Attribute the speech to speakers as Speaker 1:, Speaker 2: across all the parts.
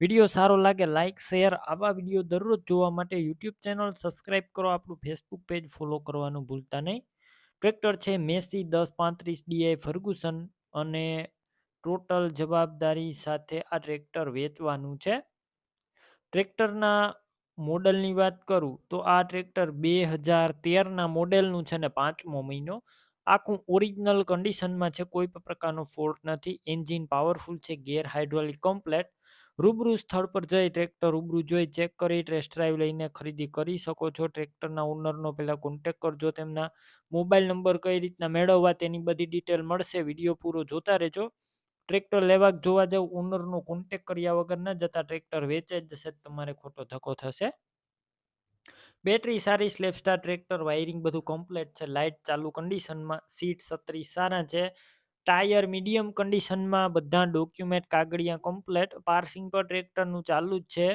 Speaker 1: Video સારો લાગે like share આવા વીડિયો દરરોજ જોવા માટે યુટ્યુબ ચેનલ સબસ્ક્રાઇબ કરો. આપણું ફેસબુક પેજ ફોલો કરવાનું ભૂલતા નહીં. ટ્રેક્ટર છે મેસી દસ પાંત્રીસ ડીઆઈ ફર્ગુસન અને ટોટલ જવાબદારી સાથે આ ટ્રેક્ટર વેચવાનું છે. ટ્રેક્ટરના મોડલની વાત કરું, તો આ ટ્રેક્ટર બે હજાર તેરના મોડેલનું છે ને પાંચમો મહિનો. આખું ઓરિજિનલ કન્ડિશનમાં છે, કોઈ પણ પ્રકારનો ફોલ્ટ નથી. એન્જિન પાવરફુલ છે, ગેર હાઇડ્રોલિક કમ્પ્લેટ રૂબરૂ સ્થળ પર જઈ ટ્રેક્ટર રૂબરૂ જોઈ ચેક કરી, ટેસ્ટ ડ્રાઈવ લઈને ખરીદી કરી શકો છો. ટ્રેક્ટરના ઓનરનો પહેલાં કોન્ટેક કરજો, તેમના મોબાઈલ નંબર કઈ રીતના મેળવવા તેની બધી ડિટેલ મળશે. વીડિયો પૂરો જોતા રહેજો. ટ્રેક્ટર લેવા જોવા જાવ ઓનરનો કોન્ટેક કર્યા વગર ન જતા ટ્રેક્ટર વેચે જ જશે, તમારે ખોટો ધક્કો થશે. બેટરી સારી સ્લેપસ્ટાર ટ્રેક્ટર વાયરિંગ બધું કમ્પ્લીટ છે. લાઇટ ચાલુ કન્ડિશનમાં સીટ છત્રી સારા છે. ટાયર મીડિયમ કન્ડિશનમાં બધા ડોક્યુમેન્ટ કાગળિયા કમ્પ્લેટ. પાર્સિંગ પર ટ્રેક્ટરનું ચાલુ જ છે.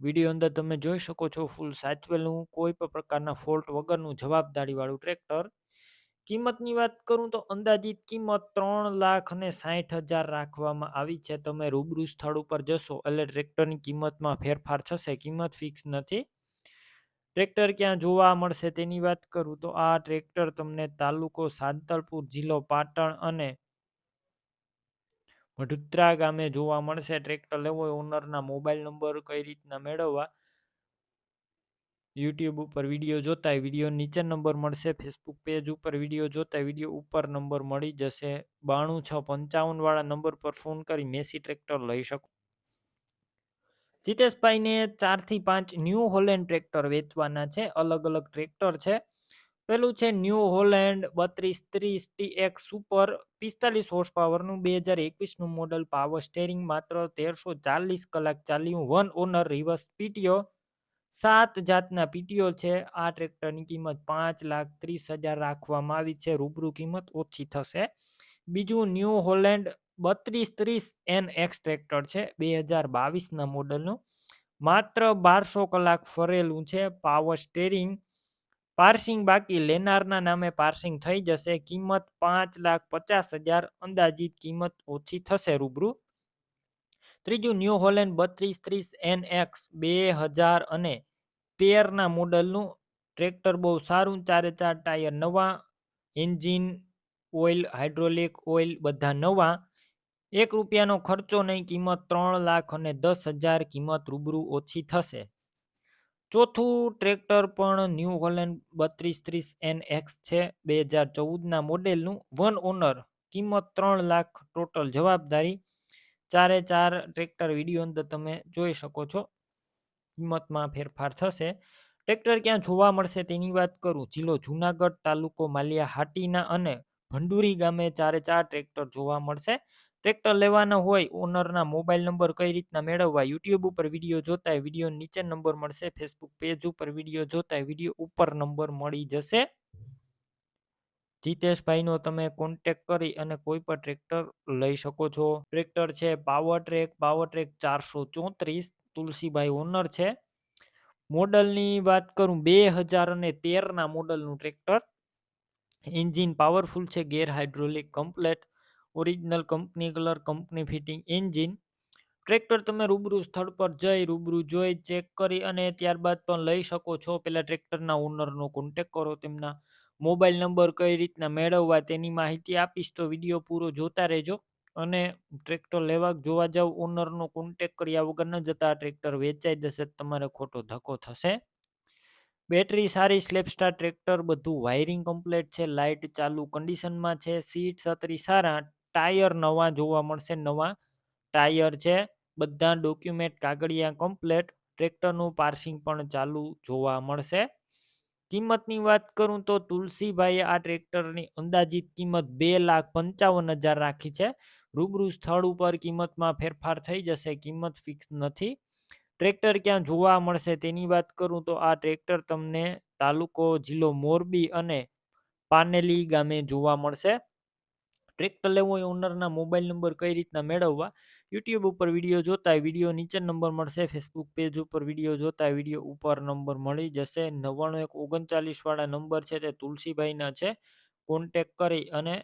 Speaker 1: વીડિયો અંદર તમે જોઈ શકો છો ફૂલ સાચવેલું, કોઈ પણ પ્રકારના ફોલ્ટ વગરનું જવાબદારીવાળું ટ્રેક્ટર. કિંમતની વાત કરું તો અંદાજિત કિંમત ત્રણ લાખ અને સાઠ હજાર રાખવામાં આવી છે. તમે રૂબરૂ સ્થળ ઉપર જશો એટલે ટ્રેક્ટરની કિંમતમાં ફેરફાર થશે. કિંમત ફિક્સ નથી. ટ્રેક્ટર ક્યાં જોવા મળશે તેની વાત કરું તો આ ટ્રેક્ટર તમને તાલુકો સાંતલપુર જિલ્લો પાટણ અને મઢુત્રા ગામે જોવા મળશે. ટ્રેક્ટર લેવો ઓનરના મોબાઈલ નંબર કઈ રીતના મેળવવા યુટ્યુબ ઉપર વીડિયો જોતા વીડિયો નીચે નંબર મળશે. ફેસબુક પેજ ઉપર વીડિયો જોતા વીડિયો ઉપર નંબર મળી જશે. બાણું છ પંચાવન વાળા નંબર પર ફોન કરી મેસી ટ્રેક્ટર લઈ શકો. જીતેશભાઈને ચારથી પાંચ ન્યૂ હોલેન્ડ ટ્રેક્ટર વેચવાના છે. અલગ અલગ ટ્રેક્ટર છે. પેલું છે ન્યૂ હોલેન્ડ બત્રીસ ત્રીસ ટી એક્સ સુપર પિસ્તાલીસ હોર્સ પાવરનું. બે હજાર એકવીસનું મોડલ પાવર સ્ટેરિંગ માત્ર તેરસો ચાલીસ કલાક ચાલ્યું. One owner reverse PTO. સાત જાતના પીટીઓ છે. આ ટ્રેક્ટરની કિંમત પાંચ લાખ ત્રીસ હજાર રાખવામાં આવી છે. રૂબરૂ કિંમત ઓછી થશે. બીજું ન્યૂ હોલેન્ડ બત્રીસ ત્રીસ એન એક્સ ટ્રેક્ટર છે બે હજાર બાવીસના મોડલનું. માત્ર બારસો કલાક ફરેલું છે પાવર સ્ટેરિંગ પાર્સિંગ બાકી લેનારના નામે પાર્સિંગ થઈ જશે. કિંમત પાંચ લાખ પચાસ હજાર, અંદાજિત કિંમત ઓછી થશે રૂબરૂ. ત્રીજું ન્યૂ હોલેન્ડ બત્રીસ ત્રીસ એન એક્સ બે હજાર અને તેરના મોડલનું. ટ્રેક્ટર બહુ સારું, ચારે ચાર ટાયર નવા. એન્જિન ઓઇલ, હાઇડ્રોલિક ઓઇલ બધા નવા. એક રૂપિયાનો ખર્ચો નહીં, કિંમત ત્રણ લાખ અને દસ હજાર કિંમત રૂબરૂ ઓછી થશે. ચોથું ટ્રેક્ટર પણ ન્યૂ હોલેન્ડ બત્રીસ ત્રીસ એન એક્સ છે. બે હજાર ચૌદના મોડેલનું વન ઓનર. કિંમત ત્રણ લાખ ટોટલ જવાબદારી. ચારે ચાર ટ્રેક્ટર વીડિયો અંદર તમે જોઈ શકો છો. કિંમતમાં ફેરફાર થશે. ટ્રેક્ટર ક્યાં જોવા મળશે તેની વાત કરું. જિલ્લો જુનાગઢ તાલુકો માલિયા હાટીના અને ભંડુરી ગામે ચારે ચાર ટ્રેક્ટર જોવા મળશે. ટ્રેક્ટર લેવાના હોય, ઓનરના મોબાઈલ નંબર કઈ રીતના મેળવવા, યુટ્યુબ ઉપર વીડિયો જોતા વીડિયો નીચે નંબર મળશે, ફેસબુક પેજ ઉપર વીડિયો જોતા વીડિયો ઉપર નંબર મળી જશે. જીતેશભાઈનો તમે કોન્ટેક કરી અને કોઈ પણ ટ્રેક્ટર લઈ શકો છો. ટ્રેક્ટર છે પાવર ટ્રેક પાવર ટ્રેક ચારસો ચોત્રીસ, તુલસીભાઈ ઓનર છે. મોડલની વાત કરું, બે હજાર અને તેરના મોડલનું ટ્રેક્ટર. એન્જિન પાવરફુલ છે, gear hydraulic, complete. Original company, colour company, fitting engine. Tractor તમે રૂબરૂ સ્થળ પર જઈ, રૂબરૂ જોઈ, ચેક કરી અને ત્યારબાદ પણ લઈ શકો છો. પહેલાં ટ્રેક્ટરના ઓનરનો કોન્ટેક કરો, તેમના મોબાઈલ નંબર કઈ રીતના મેળવવા તેની માહિતી આપીશ તો વીડિયો પૂરો જોતા રહેજો. અને ટ્રેક્ટર લેવા જોવા જાવ ઓનરનો કોન્ટેક કર્યા વગર ન જતા ટ્રેક્ટર વેચાઈ જશે, તમારે ખોટો ધક્કો થશે. બેટરી સારી, સ્લેપસ્ટાર ટ્રેક્ટર, બધું વાયરિંગ કમ્પ્લીટ છે, લાઇટ ચાલુ કન્ડિશનમાં છે, સીટ છત્રી સારા ટાયર નવા જોવા મળશે, નવા ટાયર છે. બધા ડોક્યુમેન્ટ કાગળિયા કમ્પ્લેટ, ટ્રેક્ટરનું પાર્સિંગ પણ ચાલુ જોવા મળશે. કિંમતની વાત કરું તો તુલસીભાઈએ આ ટ્રેક્ટરની અંદાજિત કિંમત બે લાખ પંચાવન હજાર રાખી છે. રૂબરૂ સ્થળ ઉપર કિંમતમાં ફેરફાર થઈ જશે, કિંમત ફિક્સ નથી. ટ્રેક્ટર ક્યાં જોવા મળશે તેની વાત કરું તો આ ટ્રેક્ટર તમને તાલુકો જિલ્લો મોરબી અને પાનેલી ગામે જોવા મળશે. ટ્રેક્ટર લેવું હોય ઓનરના મોબાઈલ નંબર કઈ રીતના મેળવવા યુટ્યુબ ઉપર વીડિયો જોતા વીડિયો નીચે નંબર મળશે ફેસબુક પેજ ઉપર વીડિયો જોતા વીડિયો ઉપર નંબર મળી જશે. નવ્વાણું એક ઓગણચાલીસ વાળા નંબર છે તે તુલસીભાઈના છે. કોન્ટેક કરી અને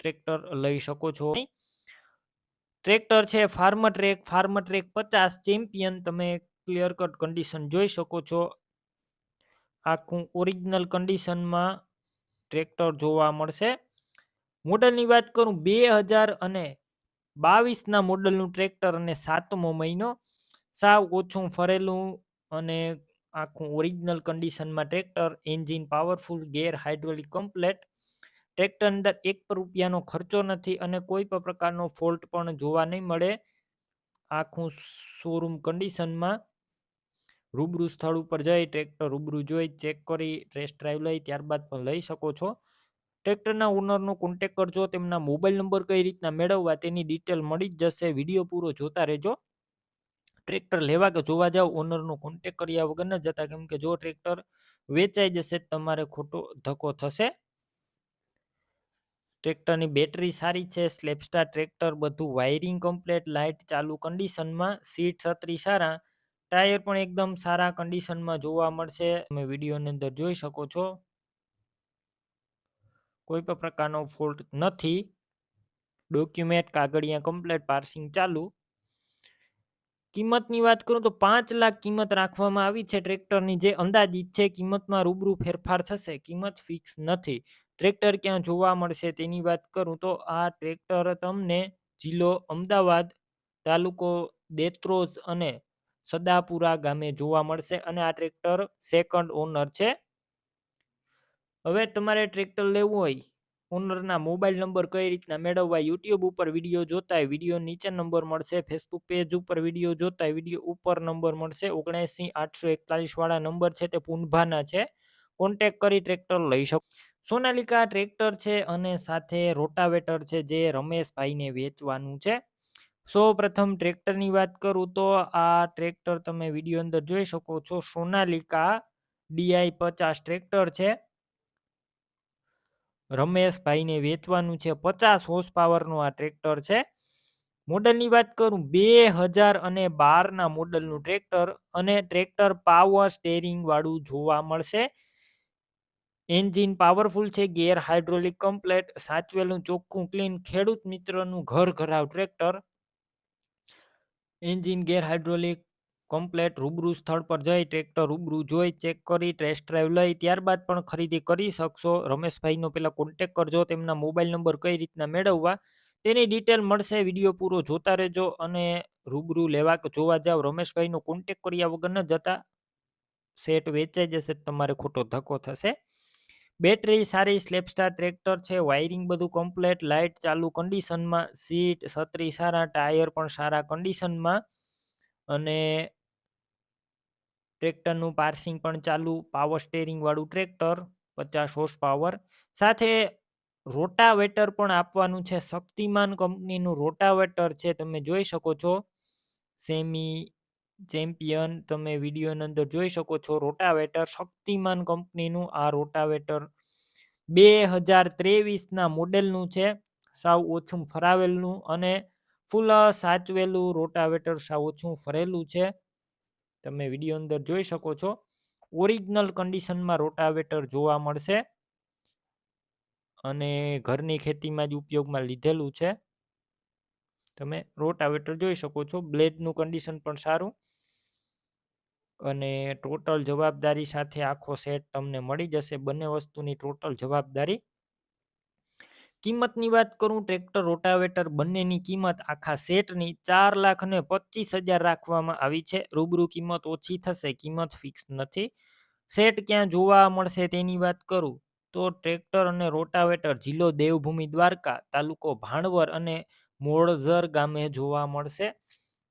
Speaker 1: ટ્રેક્ટર લઈ શકો છો. ટ્રેક્ટર છે ફાર્મ ટ્રેક ફાર્મ ટ્રેક પચાસ ચેમ્પિયન તમે ક્લિયર કટ કન્ડિશન જોઈ શકો છો. આખું ઓરિજિનલ કન્ડિશનમાં ટ્રેક્ટર જોવા મળશે. મોડલની વાત કરું, બે હજાર અને બાવીસના મોડલનું ટ્રેક્ટર અને સાતમો મહિનો. સાવ ઓછું ફરેલું અને આખું ઓરિજિનલ કન્ડિશનમાં tractor engine powerful gear hydraulic complete tractor અંદર એક પણ રૂપિયાનો ખર્ચો નથી અને કોઈ પણ પ્રકારનો ફોલ્ટ પણ જોવા નહીં મળે. આખું શોરૂમ કન્ડિશનમાં રૂબરૂ સ્થળ ઉપર જઈ ટ્રેક્ટર રૂબરૂ જોઈ ચેક કરી ટેસ્ટ ડ્રાઈવ લઈ, ત્યારબાદ પણ લઈ શકો છો. ટ્રેક્ટરના ઓનરનો કોન્ટેક કરજો, તેમના મોબાઈલ નંબર કઈ રીતના મેળવવા તેની ડિટેલ મળી જ જશે. વીડિયો પૂરો જોતા રહેજો. ટ્રેક્ટર લેવા કે જોવા જાવ, ઓનરનો કોન્ટેક કર્યા વગર ન જતા, કેમ કે જો ટ્રેક્ટર વેચાઈ જશે તમારે ખોટો ધક્કો થશે. ટ્રેક્ટરની બેટરી સારી છે સ્લેપસ્ટાર ટ્રેક્ટર, બધું વાયરિંગ કમ્પ્લેટ લાઇટ ચાલુ કન્ડિશનમાં સીટ છત્રી સારા, ટાયર પણ એકદમ સારા કન્ડિશનમાં જોવા મળશે. તમે વિડીયોની અંદર જોઈ શકો છો. કોઈ પણ પ્રકારનો ફોલ્ટ નથી. ડોક્યુમેન્ટ કાગળિયા કમ્પ્લેટ પાર્સિંગ ચાલુ. કિંમતની વાત કરું તો પાંચ લાખ કિંમત રાખવામાં આવી છે. ટ્રેક્ટરની જે અંદાજિત છે, કિંમતમાં રૂબરૂ ફેરફાર થશે. કિંમત ફિક્સ નથી. ટ્રેક્ટર ક્યાં જોવા મળશે તેની વાત કરું તો આ ટ્રેક્ટર તમને જિલ્લો અમદાવાદ, તાલુકો દેત્રોજ અને સદાપુરા ગામે જોવા મળશે અને આ ટ્રેક્ટર સેકન્ડ ઓનર છે. હવે તમારે ટ્રેક્ટર લેવું હોય ઓનરના મોબાઈલ નંબર કઈ રીતના મેળવવા યુટ્યુબ ઉપર વીડિયો જોતા વીડિયો નીચે નંબર મળશે ફેસબુક પેજ ઉપર વીડિયો જોતા વીડિયો ઉપર નંબર મળશે, ઓગણસી આઠસો એકતાલીસવાળા નંબર છે તે પુનભાના છે. કોન્ટેક કરી ટ્રેક્ટર લઈ શકો. સોનાલિકા ટ્રેક્ટર છે અને સાથે રોટાવેટર છે જે રમેશભાઈને વેચવાનું છે. સૌ પ્રથમ ટ્રેક્ટરની વાત કરું તો આ ટ્રેક્ટર તમે વીડિયો અંદર જોઈ શકો છો. સોનાલિકા ડીઆઈ પચાસ ટ્રેક્ટર છે. રમેશભાઈને વેચવાનું છે. પચાસ હોર્સ પાવરનું આ ટ્રેક્ટર છે. મોડલની વાત કરું, બે હજાર અને બારના મોડલનું ટ્રેક્ટર અને ટ્રેક્ટર પાવર સ્ટેરિંગ વાળું જોવા મળશે. એન્જિન પાવરફુલ છે ગેર હાઇડ્રોલિક કમ્પ્લેટ સાચવેલું, ચોખ્ખું ક્લીન ખેડૂત મિત્રનું ઘર ઘરાવ tractor engine gear hydraulic complete રૂબરૂ સ્થળ પર જઈ ટ્રેક્ટર રૂબરૂ જોઈ ચેક કરી, ટેસ્ટ ડ્રાઈવ લઈ, ત્યારબાદ પણ ખરીદી કરી શકશો. રમેશભાઈનો પહેલાં કોન્ટેક કરજો, તેમના મોબાઈલ નંબર કઈ રીતના મેળવવા, તેની ડિટેલ મળશે. વીડિયો પૂરો જોતા રહેજો અને રૂબરૂ લેવા જોવા જાવ. રમેશભાઈનો કોન્ટેક કર્યા વગર ન જતા. સેટ વેચાઈ જશે તમારે ખોટો ધક્કો થશે. બેટરી સારી, સ્લેપસ્ટાર ટ્રેક્ટર છે. વાયરિંગ બધું કમ્પ્લેટ. લાઇટ ચાલુ કન્ડિશનમાં સીટ છત્રી સારા, ટાયર પણ સારા કન્ડિશનમાં અને ટ્રેક્ટરનું પાર્સિંગ પણ ચાલુ પાવર સ્ટેરિંગવાળું ટ્રેક્ટર, પચાસ હોર્સ પાવર સાથે રોટાવેટર પણ આપવાનું છે. શક્તિમાન કંપનીનું રોટાવેટર છે, તમે જોઈ શકો છો. સેમી ચેમ્પિયન તમે વિડીયોની અંદર જોઈ શકો છો. રોટાવેટર, શક્તિમાન કંપનીનું આ રોટાવેટર બે હજાર ત્રેવીસના મોડેલનું છે. સાવ ઓછું ફરાવેલનું અને ફૂલ સાચવેલું રોટાવેટર સાવ ઓછું ફરેલું છે. તમે વીડિયો અંદર જોઈ શકો છો. ઓરિજિનલ કન્ડિશનમાં રોટાવેટર જોવા મળશે. અને ઘરની ખેતીમાં જ ઉપયોગમાં લીધેલું છે. તમે રોટાવેટર જોઈ શકો છો. બ્લેડનું કન્ડિશન પણ સારું. અને ટોટલ જવાબદારી સાથે આખો સેટ તમને મળી જશે. બંને વસ્તુની ટોટલ જવાબદારી કિંમતની વાત કરું, ટ્રેક્ટર, રોટાવેટર બંનેની કિંમત આખા સેટની ચાર લાખ ને પચીસ હજાર રાખવામાં આવી છે. રૂબરૂ કિંમત ઓછી થશે, કિંમત ફિક્સ નથી. સેટ ક્યાં જોવા મળશે તેની વાત કરું, તો ટ્રેક્ટર અને રોટાવેટર જિલ્લો દેવભૂમિ દ્વારકા, તાલુકો ભાણવર અને મોળઝર ગામે જોવા મળશે.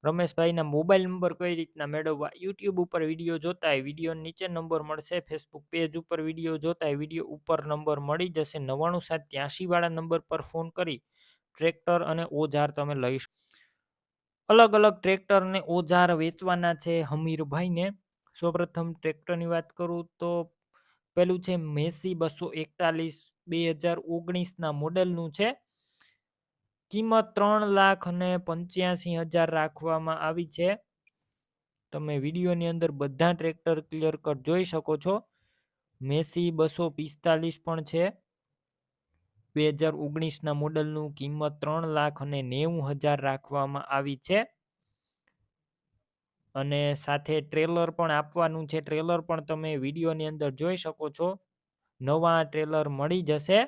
Speaker 1: રમેશભાઈના મોબાઈલ નંબર કઈ રીતના મેળવવા? યુટ્યુબ ઉપર વીડિયો જોતા હોય વીડિયો નીચે નંબર મળશે, ફેસબુક પેજ ઉપર વીડિયો જોતા હોય, વીડિયો ઉપર નંબર મળી જશે, નવ્વાણું સાત ત્યાંસી વાળા નંબર પર ફોન કરી ટ્રેક્ટર અને ઓજાર તમે લઈ અલગ અલગ ટ્રેક્ટર ને ઓજાર વેચવાના છે હમીરભાઈને. સૌપ્રથમ ટ્રેક્ટરની વાત કરું તો પેલું છે મેસી બસો એકતાલીસ, બે હજાર ઓગણીસના મોડેલનું છે. કિંમત ત્રણ લાખ અને પંચ્યાસી હજાર રાખવામાં આવી છે. તમે વિડીયોની અંદર બધા ટ્રેક્ટર ક્લિયર કટ જોઈ શકો છો. મેસી બસો પિસ્તાલીસ પણ છે. બે હજાર ઓગણીસના મોડલનું કિંમત ત્રણ લાખ અને નેવું હજાર રાખવામાં આવી છે. અને સાથે ટ્રેલર પણ આપવાનું છે. ટ્રેલર પણ તમે વિડીયોની અંદર જોઈ શકો છો. નવા ટ્રેલર મળી જશે.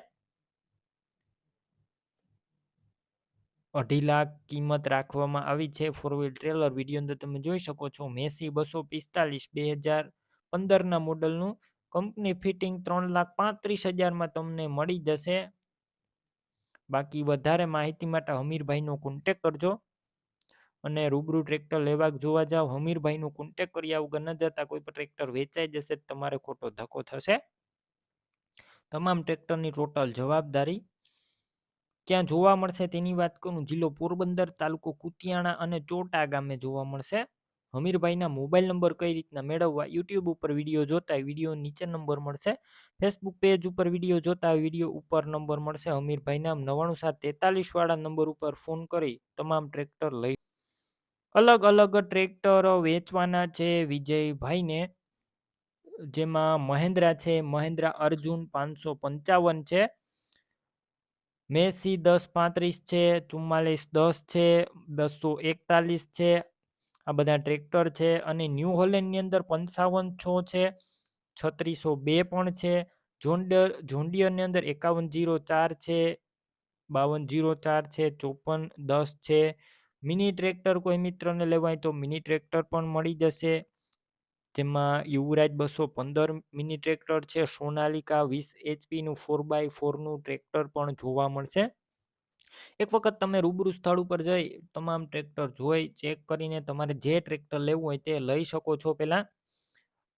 Speaker 1: અઢી લાખ કિંમત રાખવામાં આવી છે. ફોર વ્હીલ ટ્રેલર વીડિયો અંદર તમે જોઈ શકો છો. મેસી બસો પિસ્તાલીસ, બે હજાર પંદરના મોડલનું કંપની ફિટિંગ ત્રણ લાખ પાંત્રીસ હજારમાં તમને મળી જશે. બાકી વધારે માહિતી માટે હમીરભાઈનો કોન્ટેક કરજો. અને રૂબરૂ ટ્રેક્ટર લેવા જોવા જાવ હમીરભાઈનો કોન્ટેક કર્યા વગર ન જતા કોઈ પણ ટ્રેક્ટર વેચાઈ જશે, તમારે ખોટો ધક્કો થશે. તમામ ટ્રેક્ટરની ટોટલ જવાબદારી ક્યાં જોવા મળશે તેની વાત કરું, જિલ્લો પોરબંદર તાલુકો કુતિયાણા અને ચોટા ગામે જોવા મળશે. હમીરભાઈના મોબાઈલ નંબર કઈ રીતના મેળવવા, યુટ્યુબ ઉપર વીડિયો જોતા વીડિયો નીચે નંબર મળશે. ફેસબુક પેજ ઉપર વીડિયો જોતા વીડિયો ઉપર નંબર મળશે. હમીરભાઈના નવ્વાણું સાત તેતાલીસ વાળા નંબર ઉપર ફોન કરી તમામ ટ્રેક્ટર લઈ અલગ અલગ ટ્રેક્ટર વેચવાના છે વિજયભાઈને, જેમાં મહેન્દ્રા છે, મહેન્દ્રા અર્જુન પાંચસો પંચાવન છે. મેસી દસ પાંત્રીસ છે, ચુમ્માલીસ દસ છે, બસો એકતાલીસ છે, આ બધા ટ્રેક્ટર છે અને ન્યૂ હોલેન્ડની અંદર પંચાવન છો છે, છત્રીસો બે પણ છે, જોન્ડર, જોન્ડિયરની અંદર એકાવન જીરો ચાર છે, બાવન જીરો ચાર છે, ચોપન દસ છે. મિની ટ્રેક્ટર કોઈ મિત્રને લેવાય તો મિની ટ્રેક્ટર પણ મળી જશે. જેમાં યુવરાજ બસો પંદર મિની ટ્રેક્ટર છે, સોનાલિકા વીસ એચપીનું ફોર બાય ફોરનું ટ્રેક્ટર પણ જોવા મળશે. એક વખત તમે રૂબરૂ સ્થળ ઉપર જઈ તમામ ટ્રેક્ટર જોઈ, ચેક કરીને તમારે જે ટ્રેક્ટર લેવું હોય તે લઈ શકો છો પહેલાં.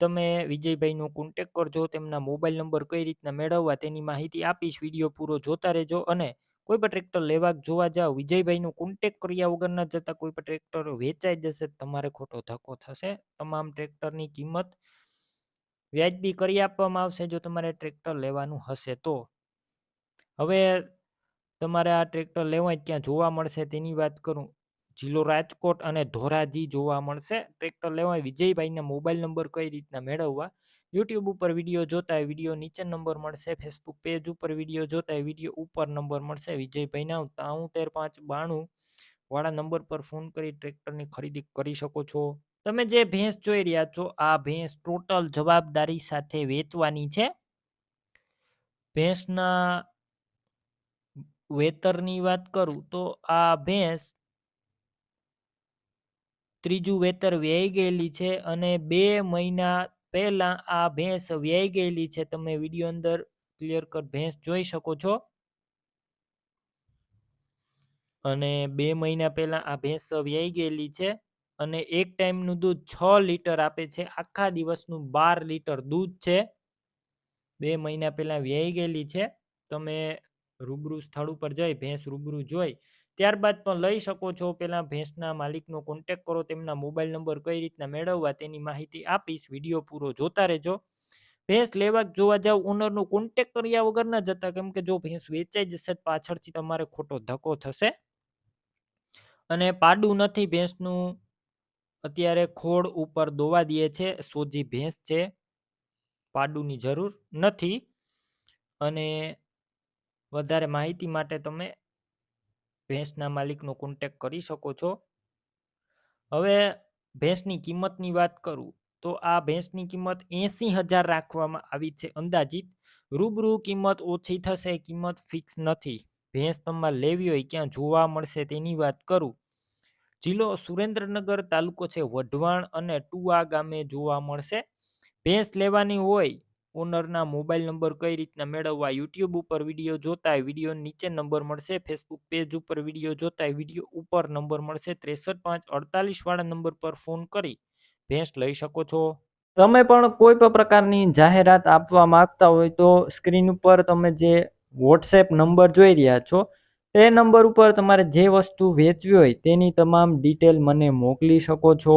Speaker 1: તમે વિજયભાઈનો કોન્ટેક કરજો, તેમના મોબાઈલ નંબર કઈ રીતના મેળવવા તેની માહિતી આપીશ, વીડિયો પૂરો જોતા રહેજો અને કોઈ પણ ટ્રેક્ટર લેવા જોવા જાઓ વિજયભાઈનું કોન્ટેક કર્યા વગર ન જતા કોઈ પણ ટ્રેક્ટર વેચાઈ જશે, તમારે ખોટો ધક્કો થશે. તમામ ટ્રેક્ટરની કિંમત વ્યાજબી કરી આપવામાં આવશે જો તમારે ટ્રેક્ટર લેવાનું હશે તો. હવે તમારે આ ટ્રેક્ટર લેવાય ક્યાં જોવા મળશે, તેની વાત કરું. જિલ્લો રાજકોટ અને ધોરાજી જોવા મળશે. ટ્રેક્ટર લેવાય વિજયભાઈના મોબાઈલ નંબર કઈ રીતના મેળવવા? યુટ્યુબ ઉપર વીડિયો જોતા હોય વીડિયો નીચે નંબર મળશે. ફેસબુક પેજ ઉપર વીડિયો જોતા હોય વીડિયો ઉપર નંબર મળશે. વિજયભાઈના તાઉતેર પાંચ બાણું વાળા નંબર પર ફોન કરી ટ્રેક્ટરની ખરીદી કરી શકો છો. તમે જે ભેંસ જોઈ રહ્યા છો, આ ભેંસ ટોટલ જવાબદારી સાથે વેચવાની છે. ભેંસના વેતરની વાત કરું તો આ ભેંસ ત્રીજું વેતર વ્યાઈ ગયેલી છે અને બે મહિના પહેલાં આ ભેંસ વ્યાઈ ગયેલી છે. તમે વીડિયો અંદર ક્લિયર કટ ભેંસ જોઈ શકો છો. અને બે મહિના પહેલાં આ ભેંસ વ્યાઈ ગયેલી છે અને એક ટાઈમનું દૂધ છ લીટર આપે છે. આખા દિવસનું બાર લીટર દૂધ છે. બે મહિના પહેલાં વ્યાઈ ગયેલી છે. તમે રૂબરૂ સ્થળ ઉપર જઈ ભેંસ રૂબરૂ જોઈ ત્યારબાદ પણ લઈ શકો છો. પહેલાં ભેંસના માલિકનો કોન્ટેક કરો, તેમના મોબાઈલ નંબર કઈ રીતના મેળવવા તેની માહિતી આપીશ. વીડિયો પૂરો જોતા રહેજો. ભેંસ લેવા જોવા જાવ ઓનરનો કોન્ટેક કર્યા વગર ન જતા, કેમ કે જો ભેંસ વેચાઈ જશે પાછળથી તમારે ખોટો ધક્કો થશે. અને પાડું નથી, ભેંસનું અત્યારે ખોડ ઉપર દોવા દે છે, સોજી ભેંસ છે. પાડુની જરૂર નથી. અને વધારે માહિતી માટે તમે ભેંસના માલિકનો કોન્ટેક કરી શકો છો. હવે ભેંસની કિંમતની વાત કરું, તો આ ભેંસની કિંમત એસી હજાર રાખવામાં આવી છે અંદાજિત. રૂબરૂ કિંમત ઓછી થશે, કિંમત ફિક્સ નથી. ભેંસ તમારે લેવી હોય, ક્યાં જોવા મળશે તેની વાત કરું. જિલ્લો સુરેન્દ્રનગર તાલુકો છે, વઢવાણ અને ટુવા ગામે જોવા મળશે. ભેંસ લેવાની હોય ઓનરના મોબાઈલ નંબર કઈ રીતના મેળવવા, યુટ્યુબ ઉપર વીડિયો જોતા વીડિયો નીચે નંબર મળશે, ફેસબુક પેજ ઉપર વીડિયો જોતા વીડિયો ઉપર નંબર મળશે, ત્રેસઠ પાંચ અડતાલીસ વાળા નંબર પર ફોન કરી ભેંસ લઈ શકો છો. તમે પણ કોઈ પણ પ્રકારની જાહેરાત આપવા માંગતા હોય તો સ્ક્રીન ઉપર તમે જે વોટ્સએપ નંબર જોઈ રહ્યા છો, તે નંબર ઉપર તમારે જે વસ્તુ વેચવી હોય તેની તમામ ડિટેલ મને મોકલી શકો છો.